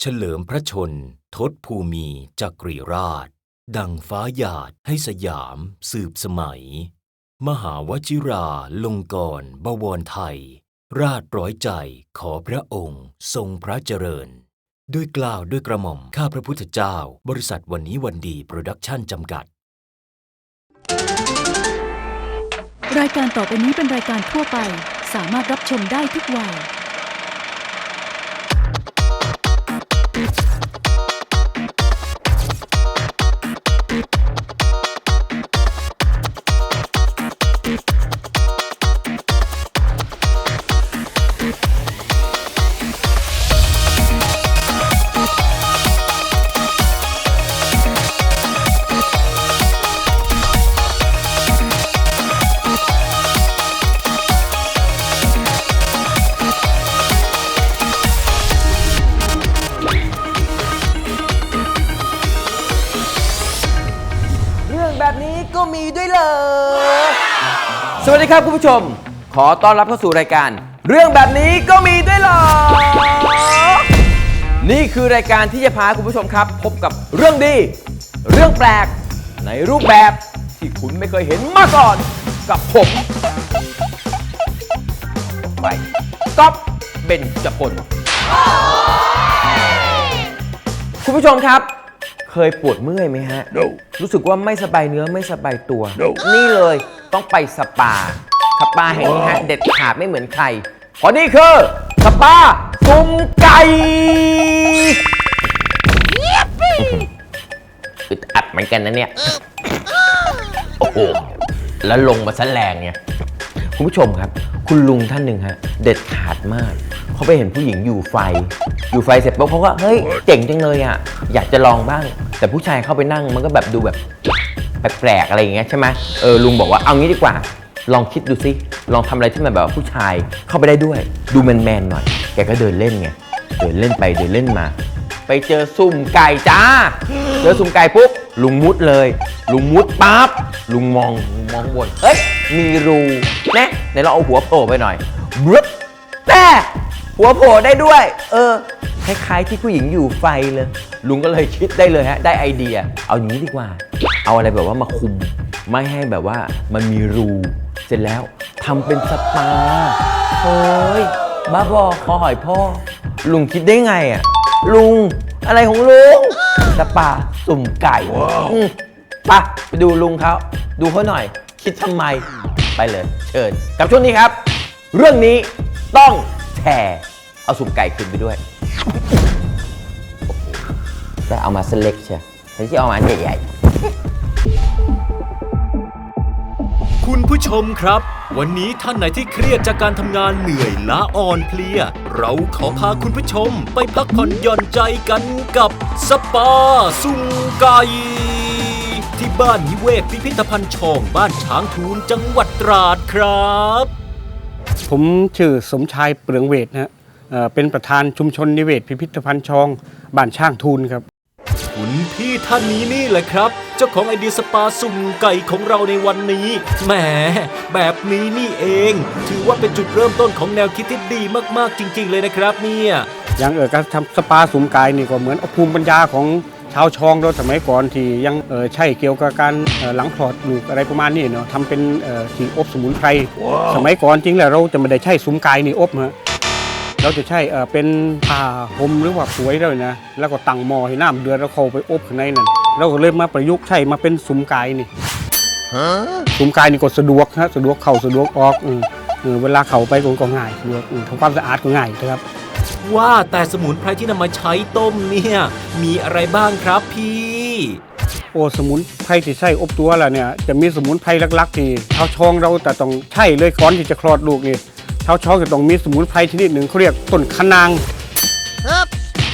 เฉลิมพระชน ทศภูมิจักรีราช ดังฟ้าหยาดให้สยามสืบสมัย มหาวชิราลงกรณบวรไทย ราชร้อยใจขอพระองค์ทรงพระเจริญ ด้วยกล่าวด้วยกระหม่อมข้าพระพุทธเจ้า บริษัทวันนี้วันดีโปรดักชั่นจำกัด รายการต่อไปนี้เป็นรายการทั่วไป สามารถรับชมได้ทุกวัย มีด้วยเหรอสวัสดีครับคุณผู้ชม ขอต้อนรับเข้าสู่รายการ เรื่องแบบนี้ก็มีด้วยเหรอ นี่คือรายการที่จะพาคุณผู้ชมครับ พบกับเรื่องดี เรื่องแปลก ในรูปแบบที่คุณไม่เคยเห็นมาก่อนกับผมไปก๊อฟเบนจพลคุณผู้ชมครับ เคยปวดเมื่อยไหมฮะรู้สึกว่าไม่สบายเนื้อไม่สบายตัวนี่เลยต้องไปสปา สปาแห่งนี้ฮะ เด็ดขาดไม่เหมือนใครเพราะนี่คือ สปาซุ่มไก่อึดอัดเหมือนกันนะเนี่ย โอ้โห แล้วลงมาซะแรงเนี่ย คุณผู้ชมครับ คุณลุงท่านหนึ่งฮะ เด็ดขาดมาก เขาไปเห็นผู้หญิงอยู่ไฟ อยู่ไฟเสร็จปุ๊บเขาก็เฮ้ยเจ๋งจังเลยอะอยากจะลองบ้าง แต่ผู้ชายเข้าไปนั่งมันก็แบบดูแบบแปลกๆอะไรอย่างเงี้ยใช่ไหมเออลุงบอกว่าเอางี้ดีกว่า ลองคิดดูสิลองทำอะไรที่มันแบบว่าผู้ชายเข้าไปได้ด้วย ดูแมนๆหน่อย แกก็เดินเล่นไงเดินเล่นไปเดินเล่นมา ไปเจอสุ่มไก่จ้าเจอสุ่มไก่ปุ๊บลุงมุดเลย ลุงมุดปั๊บลุงมองมองบนเอ้ยมีรูแนะไหนเราเอาหัวโผล่ไปหน่อยบรึ๊บแน่ หัวโผล่ได้ด้วย เออคล้ายๆที่ผู้หญิงอยู่ไฟเลย ลุงก็เลยคิดได้เลยฮะ ได้ไอเดีย เอาอย่างนี้ดีกว่า เอาอะไรแบบว่ามาคุม ไม่ให้แบบว่ามันมีรู เสร็จแล้วทำเป็นสปาเฮ้ยบ้าบอคอหอยพ่อ ลุงคิดได้ไงอะ ลุง อะไรของลุงสปาสุ่มไก่อืมไปไปดูลุงเขาดูเขาหน่อย คิดทำไม ไปเลย เชิญ กับช่วงนี้ครับ เรื่องนี้ต้อง แชร์เอาสุ่มไก่ขึ้นไปด้วยโอ้โหแต่เอามาเสเล็กใช่ฉันจะเอามาอันใหญ่คุณผู้ชมครับ วันนี้ท่านไหนที่เครียดจากการทำงานเหนื่อยล้าอ่อนเพลีย เราขอพาคุณผู้ชมไปพักผ่อนหย่อนใจกันกับสปาซุ่มไก่ที่บ้านนิเวศพิพิธภัณฑ์ชองบ้านช้างทูลจังหวัดตราดครับ ผมชื่อสมชายเปลืองเวทนะฮะเอ่อเป็นประธานชุมชนนิเวศพิพิธภัณฑ์ชองบ้านช่างทูลครับ คุณพี่ท่านนี้นี่แหละครับ เจ้าของไอเดียสปาสุ่มไก่ของเราในวันนี้แหมแบบนี้นี่เอง ถือว่าเป็นจุดเริ่มต้นของแนวคิดที่ดีมากๆจริง ๆ เลยนะครับเนี่ย อย่างเออการทำสปาสุมกายนี่ก็เหมือนเอาภูมิปัญญาของ ชาวชองเราสมัยก่อนที่ยังเออใช่เกี่ยวกับการเอ่อหลังพลอดลูกอะไรประมาณนี้เนาะทำเป็นเอ่อที่อบสมุนไพร สมัยก่อนจริงแล้วเราจะไม่ได้ใช้สุมกายนี่อบฮะเราจะใช้เอ่อเป็นผ้าห่มหรือว่าผวยเรานะ แล้วก็ตั้งหม้อให้น้ำเดือดแล้วเข้าไปอบข้างในนั่นเราก็เลยมาประยุกต์ใช้มาเป็นสุมกายนี่สุมกายนี่ก็สะดวกฮะสะดวกเข้าสะดวกออกอืมเออเวลาเข้าไปก็ก็ง่ายสะดวกอืมทำความสะอาดก็ง่ายนะครับ ว่าแต่สมุนไพรที่นำมาใช้ต้มเนี่ย มีอะไรบ้างครับพี่ โอ้สมุนไพรที่ใช้อบตัวแล้วเนี่ยจะมีสมุนไพรหลักๆที่ชาวชองเราแต่ต้องใช่เลยก่อนที่จะคลอดลูกนี่ชาวชองจะต้องมีสมุนไพรชนิดหนึ่งเขาเรียกต้นคะนาง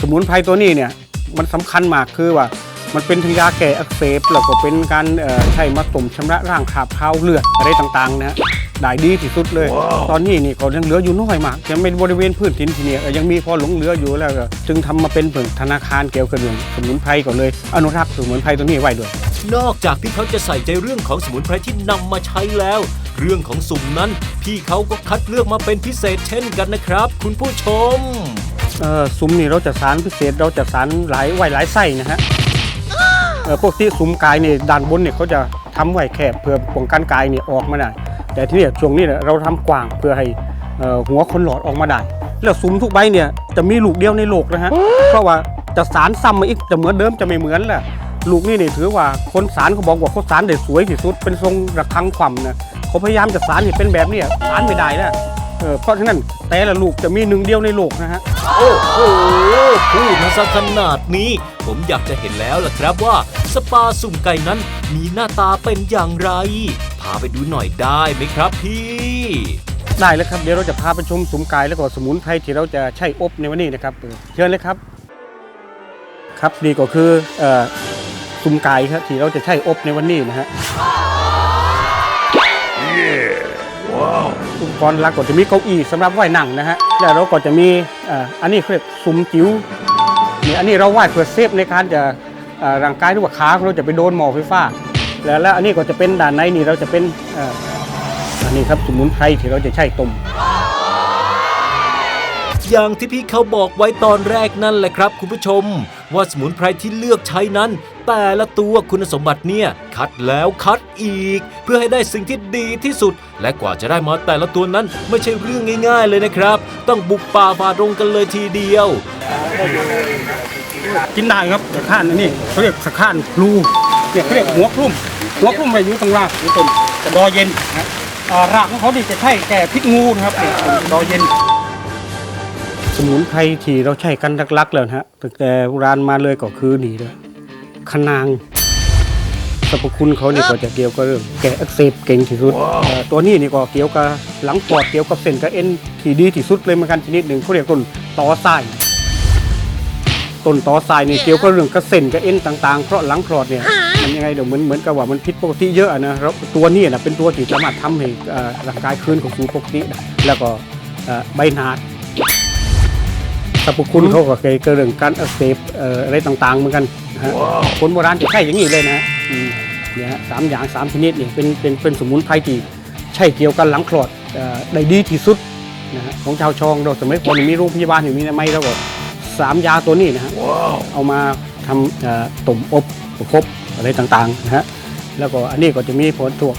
สมุนไพรตัวนี้เนี่ยมันสำคัญมากคือว่า มันเป็นทั้งยาแก้อักเสบแล้วก็เป็นการเอ่อใช้มาต้มชำระร่างขาบเท้าเลือดอะไรต่างๆนะฮะ ได้ดีที่สุดเลย ตอนนี้นี่ก็ยังเหลืออยู่น้อยมากยังเป็นบริเวณพื้นที่ที่เนี่ยยังมีพอหลงเหลืออยู่แล้วก็จึงทำมาเป็นเปิ่งธนาคารเกี่ยวกับเรื่องสมุนไพรก่อนเลย อนุรักษ์สมุนไพรตัวนี้ไว้ด้วย นอกจากที่เขาจะใส่ใจเรื่องของสมุนไพรที่นำมาใช้แล้ว เรื่องของสุ่มนั้น พี่เขาก็คัดเลือกมาเป็นพิเศษเช่นกันนะครับ คุณผู้ชมเอ่อซุ้มนี่เราจะสารพิเศษเราจะสารหลายไว้หลายไส้นะฮะเอ่อปกติซุ้มกายนี่ด้านบนเนี่ยเขาจะทำไว้แคบเพื่อป้องกันกายนี่ออกมาได้ แต่ที่เนี่ยช่วงนี้เนี่ยเราทำกว้างเพื่อให้เอ่อหัวคนหลอดออกมาได้ แล้วซุ้มทุกใบเนี่ยจะมีลูกเดียวในโลกนะฮะเพราะว่าจะสารซ้ำมาอีกจะเหมือนเดิมจะไม่เหมือนแหละลูกนี่นี่ถือว่าคนสารเขาบอกว่าเขาสารได้สวยที่สุดเป็นทรงระฆังความนะเขาพยายามจะสารให้เป็นแบบเนี้ยสารไม่ได้นะ เออเพราะฉะนั้นแต่ละลูกจะมีหนึ่งเดียวในโลกนะฮะ โอ้โหพูดมาซะขนาดนี้ ผมอยากจะเห็นแล้วล่ะครับว่า สปาสุ่มไก่นั้นมีหน้าตาเป็นอย่างไร พาไปดูหน่อยได้ไหมครับพี่ ได้แล้วครับเดี๋ยวเราจะพาไปชมสุมกายแล้วก็สมุนไพรที่เราจะใช้อบในวันนี้นะครับเออเชิญเลยครับ ครับนี่ก็คือเอ่อสุมกายครับที่เราจะใช้อบในวันนี้นะฮะ กรณ์หลักก็จะมีเก้าอี้สำหรับไหว้นั่งนะฮะแล้วเราก็จะมีอ่ออันนี้เรียกสุมจิ๋วนี่อันนี้เราไหว้เพื่อเซฟในการจะอ่อร่างกายหรือว่าขาเราจะไปโดนหมอไฟฟ้า แล้วแล้วอันนี้ก็จะเป็นด้านในนี่เราจะเป็นอ่ออันนี้ครับสมุนไพรที่เราจะใช้ต้มอย่างที่พี่เขาบอกไว้ตอนแรกนั่นแหละครับ คุณผู้ชม ว่าสมุนไพรที่เลือกใช้นั้น แต่ละตัวคุณสมบัติเนี่ยคัดแล้วคัดอีก เพื่อให้ได้สิ่งที่ดีที่สุด และกว่าจะได้มาแต่ละตัวนั้นไม่ใช่เรื่องง่าย ๆ เลยนะครับ ต้องบุกป่าฝ่าดงกันเลยทีเดียว กินได้ครับแต่ข้านอันนี้เขาเรียกสะข้านพลูเนี่ยเขาเรียกหัวคลุ่มหัวคลุ่มไรอยู่ตรงรากอยู่ต้นดอเย็นนะอ่ารากของเขานี่จะใช่แก่พิษงูนะครับเนี่ยดอเย็น สมุนไพรที่เราใช้กันลักๆเลยนะฮะตั้งแต่โบราณมาเลยก็คือนี่เลยคะนางสรรพคุณเขานี่ก็จะเกี่ยวกับเรื่องแก้อักเสบเก่งที่สุดเอ่อตัวนี้นี่ก็เกี่ยวกับหลังปอดเกี่ยวกับเส้นกับเอ็นที่ดีที่สุดเลยเหมือนกันชนิดหนึ่งเขาเรียกต้นตอไส้ต้นตอทรายเนี่ยเกี่ยวกับเรื่องกระเซ็นกับเอ็นต่างๆ เพราะหลังคลอดเนี่ยมันยังไงเดี๋ยวเหมือนเหมือนกับว่ามันผิดปกติเยอะอะนะแล้วตัวนี้นะเป็นตัวที่สามารถทำให้เอ่อร่างกายคืนของสู่ปกติได้แล้วก็เอ่อใบหนาด สรรพคุณเขาก็เกี่ยวกับเรื่องการอักเสบเอ่ออะไรต่างๆเหมือนกันนะฮะคนโบราณจะใช้อย่างนี้เลยนะอืมเนี่ยฮะสามอย่างสามชนิดเนี่ยเป็นเป็นเป็นสมุนไพรที่ใช่เกี่ยวกับหลังคลอดเอ่อได้ดีที่สุดนะฮะของชาวชองเราสมัยก่อนมีโรงพยาบาลอยู่มีอนามัยแล้วก็สามยาตัวนี้นะฮะ เอามาทำเอ่อต้มอบประคบอะไรต่างๆนะฮะ แล้วก็อันนี้ก็จะมีผลพวก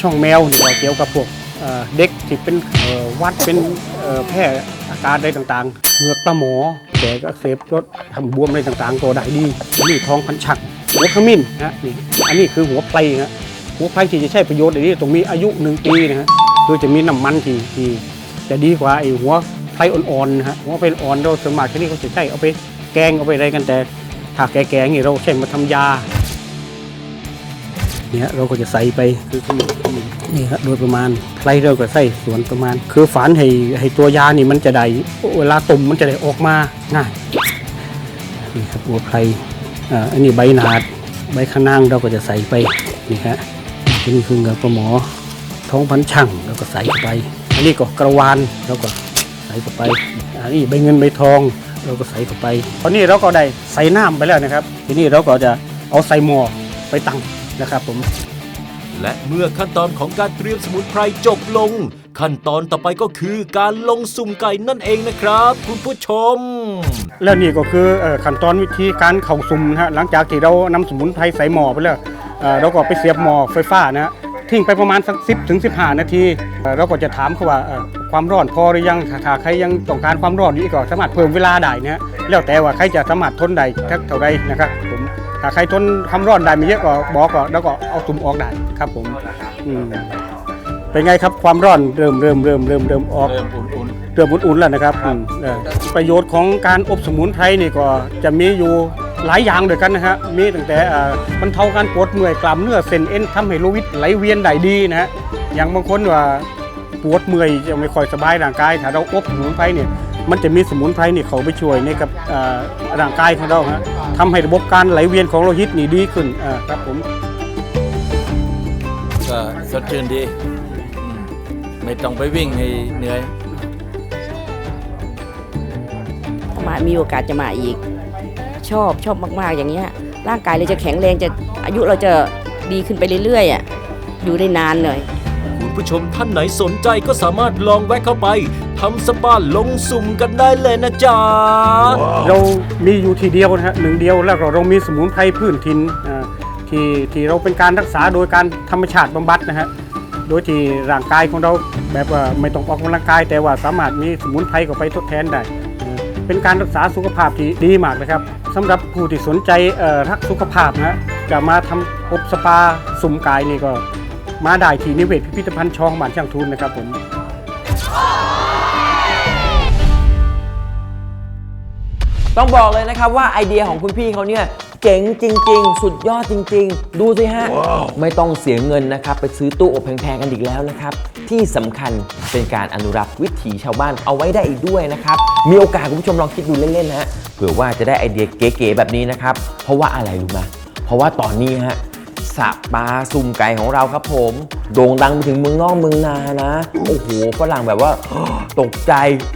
ช่องแมวนี่ก็เกี่ยวกับพวกเอ่อเด็กที่เป็นเอ่อหวัดเป็นเอ่อแพร่อาการอะไรต่างๆ เหงือกปลาหมอแผลอักเสบรดทำบวมอะไรต่างๆก็ได้ดีอันนี้ท้องพันชักหัวขมิ้นนะนี่อันนี้คือหัวไพรฮะหัวไพรที่จะใช้ประโยชน์ในนี้ตรงมีอายุหนึ่งปีนะฮะคือจะมีน้ำมันที่ที่จะดีกว่าไอ้หัวไฟอ่อนๆนะฮะหัวไฟอ่อนเราสมัครที่นี่เขาจะใช้เอาไปแกงเอาไปอะไรกันแต่ถ้าแกงๆนี่เราใช้มาทำยา เนี่ยเราก็จะใส่ไปคือขนมนี่ฮะโดยประมาณไฟเราก็ใส่ส่วนประมาณ คือฝานให้ให้ตัวยานี่มันจะได้เวลาต้มมันจะได้ออกมาง่ายนี่ครับหัวไฟอ่าอันนี้ใบหนาดใบขะนางเราก็จะใส่ไปนี่ฮะอันนี้คือเงาปลาหมอท้องพันช่างเราก็ใส่ไป อันนี้ก็กระวานเราก็ใส่เข้าไป อันนี้ใบเงินใบทองเราก็ใส่เข้าไปตอนนี้เราก็ได้ใส่น้ำไปแล้วนะครับ ทีนี้เราก็จะเอาใส่หม้อไปตั้ง นะครับผม และเมื่อขั้นตอนของการเตรียมสมุนไพรจบลง ขั้นตอนต่อไปก็คือการลงสุ่มไก่นั่นเองนะครับ คุณผู้ชม แล้วนี่ก็คือเอ่อขั้นตอนวิธีการเข่าซุ่มนะฮะหลังจากที่เรานำสมุนไพรใส่หม้อไปแล้วเอ่อเราก็ไปเสียบหม้อไฟฟ้านะฮะทิ้งไปประมาณสักสิถึง15 นาทีเอ่อเราก็จะถามเขาว่าเอ่อความร้อนพอหรือยังถ้าถ้าใครยังต้องการความร้อนอยู่อีกก็สามารถเพิ่มเวลาได้นะฮะแล้วแต่ว่าใครจะสามารถทนได้สักเท่าไรนะครับผม ถ้าใครทนความร้อนได้ไม่เยอะก็บอกก็แล้วก็เอาตุ่มออกได้ครับผมอืมเป็นไงครับความร้อนเริ่มเริ่มเริ่มเริ่มเริ่มออกเริ่มอุ่นเริ่มอุ่นๆแล้วนะครับอืมเอ่อประโยชน์ของการอบสมุนไพรนี่ก็จะมีอยู่หลายอย่างด้วยกันนะฮะมีตั้งแต่เอ่อบรรเทาการปวดเมื่อยกล้ามเนื้อเส้นเอ็นทำให้โลหิตไหลเวียนได้ดีนะฮะอย่างบางคนว่าปวดเมื่อยจะไม่ค่อยสบายร่างกายถ้าเราอบสมุนไพรเนี่ย มันจะมีสมุนไพรนี่เขาไปช่วยในกับเอ่อร่างกายของเราฮะทำให้ระบบการไหลเวียนของโลหิตนี่ดีขึ้นอ่าครับผมๆก็สดชื่นดีอืมไม่ต้องไปวิ่งให้เหนื่อยถ้ามามีโอกาสจะมาอีก ชอบชอบมาก ๆ อย่างเงี้ย ร่างกายเราจะแข็งแรงจะอายุเราจะดีขึ้นไปเรื่อยๆอะอยู่ได้นานหน่อยคุณผู้ชมท่านไหนสนใจก็สามารถลองแวะเข้าไป ทำสปาลงสุ่มกันได้เลยนะจ๊ะ เรามีอยู่ทีเดียวนะฮะหนึ่งเดียวแล้วก็เรามีสมุนไพรพื้นถิ่นอ่าที่ที่เราเป็นการรักษาโดยการธรรมชาติบำบัดนะฮะโดยที่ร่างกายของเราแบบว่าไม่ต้องออกกำลังกาย แต่ว่าสามารถมีสมุนไพรเข้าไปทดแทนได้เป็นการรักษาสุขภาพที่ดีมากนะครับสำหรับผู้ที่สนใจเอ่อรักสุขภาพนะฮะจะมาทำอบสปาสุ่มกายนี่ก็มาได้ที่นิเวศพิพิธภัณฑ์ชองบ้านช่างทุนนะครับผม ต้องบอกเลยนะครับว่าไอเดียของคุณพี่เขาเนี่ยเจ๋งจริง ๆ สุดยอดจริง ๆ ดูสิฮะ ไม่ต้องเสียเงินนะครับ ไปซื้อตู้อบแพงๆกันอีกแล้วนะครับ ที่สำคัญเป็นการอนุรักษ์วิถีชาวบ้านเอาไว้ได้อีกด้วยนะครับ มีโอกาสคุณผู้ชมลองคิดดูเล่นๆนะฮะเผื่อว่าจะได้ไอเดียเก๋ๆแบบนี้นะครับ เพราะว่าอะไรรู้ไหมเพราะว่าตอนนี้ฮะ สปาซุ่มไก่ของเราครับผม โด่งดังไปถึงเมืองนอกเมืองนานะ โอ้โหฝรั่งแบบว่า ตกใจ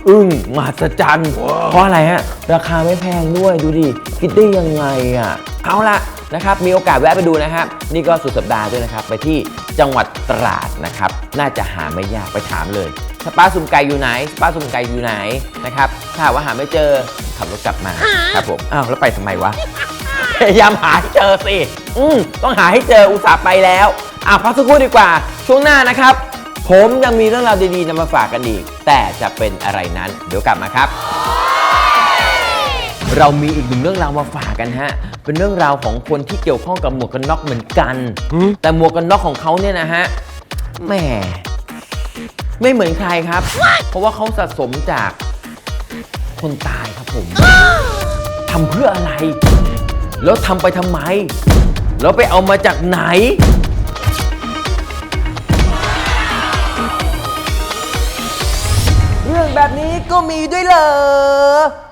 อึ้งมหัศจรรย์เพราะอะไรฮะ ราคาไม่แพงด้วยดูดิ คิดได้ยังไงอะ เอาละนะครับ มีโอกาสแวะไปดูนะครับ นี่ก็สุดสัปดาห์ด้วยนะครับ ไปที่จังหวัดตราดนะครับ น่าจะหาไม่ยากไปถามเลยสปาซุ่มไก่อยู่ไหนสปาซุ่มไก่อยู่ไหนนะครับ ถ้าหากว่าหาไม่เจอขับรถกลับมาครับผม อ้าวแล้วไปทำไมวะ พยายามหาให้เจอสิ อืมต้องหาให้เจออุตส่าห์ไปแล้วอะพักสักครู่ดีกว่า ช่วงหน้านะครับ ผมยังมีเรื่องราวดีๆนำมาฝากกันอีก แต่จะเป็นอะไรนั้น เดี๋ยวกลับมาครับ เรามีอีกหนึ่งเรื่องราวมาฝากกันฮะ เป็นเรื่องราวของคนที่เกี่ยวข้องกับหมวกกันน็อกเหมือนกัน แต่หมวกกันน็อกของเขาเนี่ยนะฮะแหมไม่เหมือนใครครับ เพราะว่าเขาสะสมจากคนตายครับผมทำเพื่ออะไร แล้วทำไปทำไม แล้วไปเอามาจากไหน เรื่องแบบนี้ก็มีด้วยเหรอ